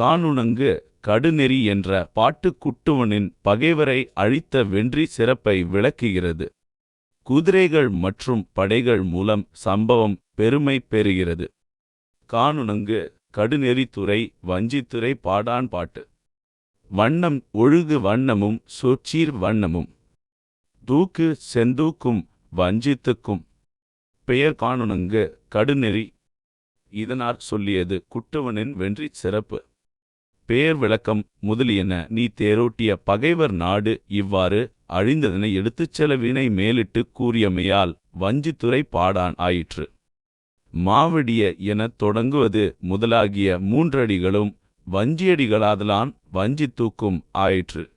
காணுணங்கு கடுநெறி என்ற பாட்டு குட்டுவனின் பகைவரை அழித்த வென்றி சிறப்பை விளக்குகிறது. குதிரைகள் மற்றும் படைகள் மூலம் சம்பவம் பெருமை பெறுகிறது. காணுணங்கு கடுநெறித்துறை வஞ்சித்துறை பாடான் பாட்டு. வண்ணம் ஒழுகு வண்ணமும் சொச்சீர் வண்ணமும். தூக்கு செந்தூக்கும் வஞ்சித்துக்கும். பெயர் காணுணங்கு கடுநெறி. இதனார் சொல்லியது குட்டுவனின் வென்றி சிறப்பு. பெயர் விளக்கம் முதலியன நீ தேரோட்டிய பகைவர் நாடு இவ்வாறு அழிந்ததனை எடுத்துச் செலவினை மேலிட்டு கூறியமையால் வஞ்சித்துறை பாடான் ஆயிற்று. மாவடிய எனத் தொடங்குவது முதலாகிய மூன்றடிகளும் வஞ்சியடிகளாதலான் வஞ்சி தூக்கும் ஆயிற்று.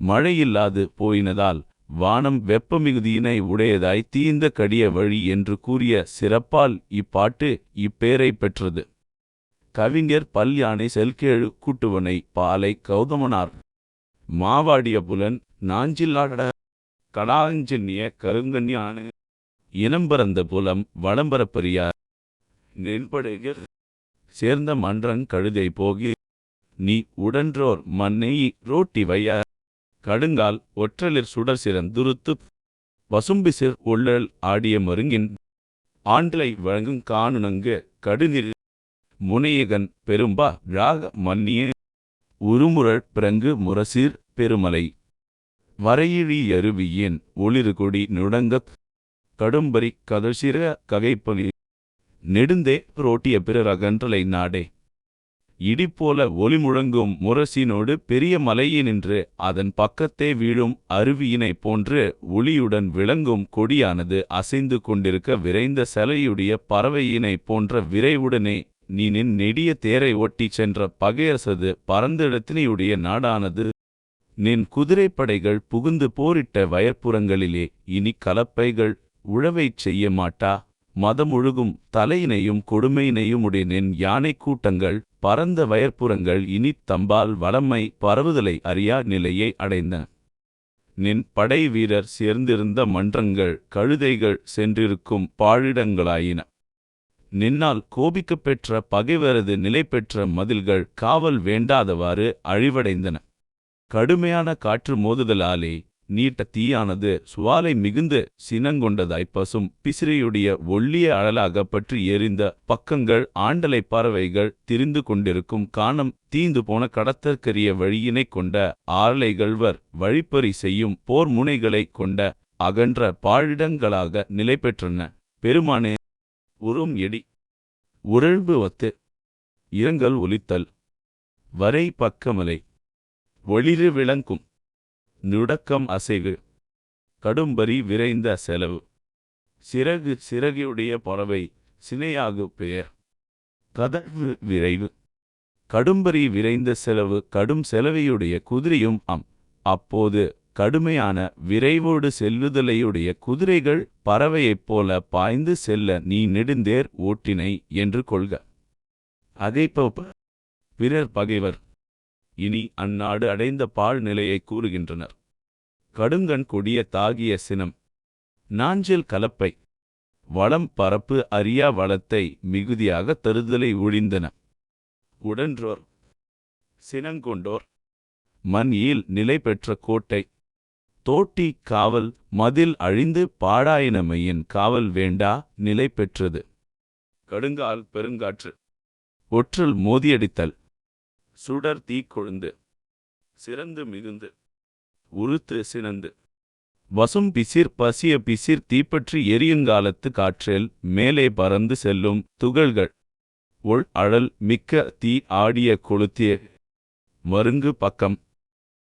மழையில்லாது போயினதால் வானம் வெப்பமிகுதியினை உடையதாய் தீந்த கடிய வழி என்று கூறிய சிறப்பால் இப்பாட்டு இப்பேரை பெற்றது. கவிஞர் பல்யானை செல்கேழு கூட்டுவனை பாலை கௌதமனார். மாவாடிய புலன் நாஞ்சில்லாட கடாஞ்சென்னிய கருங்கன்யான. இனம்பரந்த புலம் வளம்பரப்பரியார் நென்படைகர். சேர்ந்த மன்றங் கழுதை போகி. நீ உடன்றோர் மன்னை ரோட்டி வைய கடுங்கால் ஒற்றலிற் சுடர் சிறந்துருத்து வசும்பிசிர் உள்ளல் ஆடிய மருங்கின். ஆண்டலை வழங்கும் காணுனங்கு கடுநீர். முனையகன் பெரும்பா ராக மன்னிய. உருமுரள் பிறங்கு முரசீர் பெருமலை. வரையிழி அருவியின் ஒளிருகொடி நுடங்கக் கடும்பரி கதசிர ககைப்பலி. நெடுந்தே ரோட்டிய பிறரகன்றலை நாடே. இடிப்போல ஒளி முழங்கும் முரசினோடு பெரிய மலையினின்று அதன் பக்கத்தே வீழும் அருவியினைப் போன்று ஒளியுடன் விளங்கும் கொடியானது அசைந்து கொண்டிருக்க விரைந்த செலையுடைய பறவையினைப் போன்ற விரைவுடனே நீ நின் நெடிய தேரை ஒட்டிச் சென்ற பகையரசது பரந்திடத்தினையுடைய நாடானது. நின் குதிரைப்படைகள் புகுந்து போரிட்ட வயற்புறங்களிலே இனி கலப்பைகள் உழவைச் செய்ய மாட்டா. மதமுழுகும் தலையினையும் கொடுமையினையும் உடைய நின் யானை கூட்டங்கள் பரந்த வயற்புறங்கள் இனித் தம்பால் வளமை பரவுதலை அறியா நிலையை அடைந்தன நின் படை வீரர் சேர்ந்திருந்த மன்றங்கள் கழுதைகள் சென்றிருக்கும் பாழிடங்களாயின. நின்னால் கோபிக்கப் பெற்ற பகைவரது நிலை பெற்ற மதில்கள் காவல் வேண்டாதவாறு அழிவடைந்தன. கடுமையான காற்று மோதுதலாலே நீட்ட தீயானது சுவாலை மிகுந்து சினங்கொண்டதாய் பசும் பிசிறியுடைய ஒள்ளிய அழலாக பற்றி எரிந்த பக்கங்கள் ஆண்டலை பறவைகள் திரிந்து கொண்டிருக்கும் காணம் தீந்து போன கடத்தற்கரிய வழியினைக் கொண்ட ஆரலைகள்வர் வழிப்பறி செய்யும் போர் முனைகளைக் கொண்ட அகன்ற பாழிடங்களாக நிலை பெற்றன பெருமானே உறும் எடி. உரழ்வு ஒத்து இரங்கல் ஒலித்தல். வரை பக்கமலை. ஒளிரு விளங்கும். நுடக்கம் அசைவு. கடும்பரி விரைந்த செலவு. சிறகு சிறகியுடைய பறவை. சினையாகு பெயர். கதவு விரைவு. கடும்பரி விரைந்த செலவு. கடும் செலவையுடைய குதிரையும் அம். அப்போது கடுமையான விரைவோடு செல்லுதலையுடைய குதிரைகள் பறவையைப் போல பாய்ந்து செல்ல நீ நெடுந்தேர் ஓட்டினை என்று கொள்க. அதைப்ப பிறர் பகைவர். இனி அந்நாடு அடைந்த பாழ் நிலையை கூறுகின்றனர். கடுங்கண் கொடிய தாகிய சினம். நாஞ்சில் கலப்பை. வளம் பரப்பு அறியா வளத்தை மிகுதியாக தருதலை ஒழிந்தன. உடன்றோர். சினங்கொண்டோர். மண் ஈல் நிலை பெற்ற கோட்டை. தோட்டி காவல் மதில் அழிந்து பாழாயினமையின் காவல் வேண்டா நிலை பெற்றது. கடுங்கால் பெருங்காற்று. ஒற்றல் மோதியடித்தல். சுடர் தீ கொழுந்து. சிறந்து மிகுந்து. உருத்து சினந்து. வசும் பிசிர் பசிய பிசிர் தீப்பற்றி எரியுங்காலத்து காற்றில் மேலே பறந்து செல்லும் துகள்கள். ஒள் அழல் மிக்க தீ ஆடிய கொளுத்திய. மருங்கு பக்கம்.